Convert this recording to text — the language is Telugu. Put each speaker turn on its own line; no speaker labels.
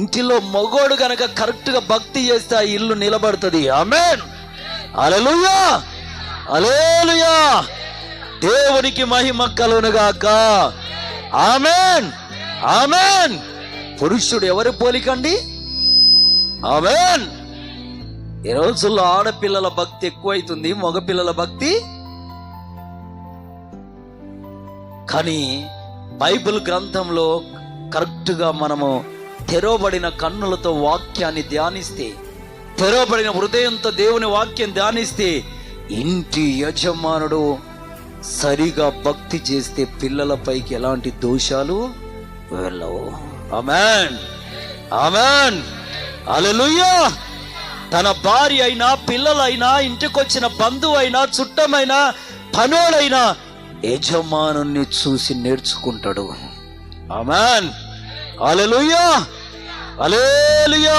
ఇంటిలో మగోడు గనక కరెక్ట్గా భక్తి చేస్తే ఆ ఇల్లు నిలబడుతుంది. ఆమెన్. అలలుయా అలేలుయా దేవునికి మహిమ కలునుగాక ఆమెన్. ఆమెన్. పురుషుడు ఎవరి పోలికండి? ఆమెన్. ఈ రోజుల్లో ఆడపిల్లల భక్తి ఎక్కువైతుంది మగపిల్లల భక్తి. కానీ బైబిల్ గ్రంథంలో కరెక్ట్గా మనము తెరవబడిన కన్నులతో వాక్యాన్ని ధ్యానిస్తే తెరవబడిన హృదయంతో దేవుని వాక్యం ధ్యానిస్తే ఇంటి యజమానుడు సరిగా భక్తి చేస్తే పిల్లలపైకి ఎలాంటి దోషాలు వెళ్ళవు. అమెన్ అమెన్ అలలుయ్యా తన భార్య అయినా పిల్లలైనా ఇంటికొచ్చిన బంధువైనా చుట్టమైనా పనోడైనా యజమానుని చూసి నేర్చుకుంటాడు. అమెన్ అలలుయా అలేలుయా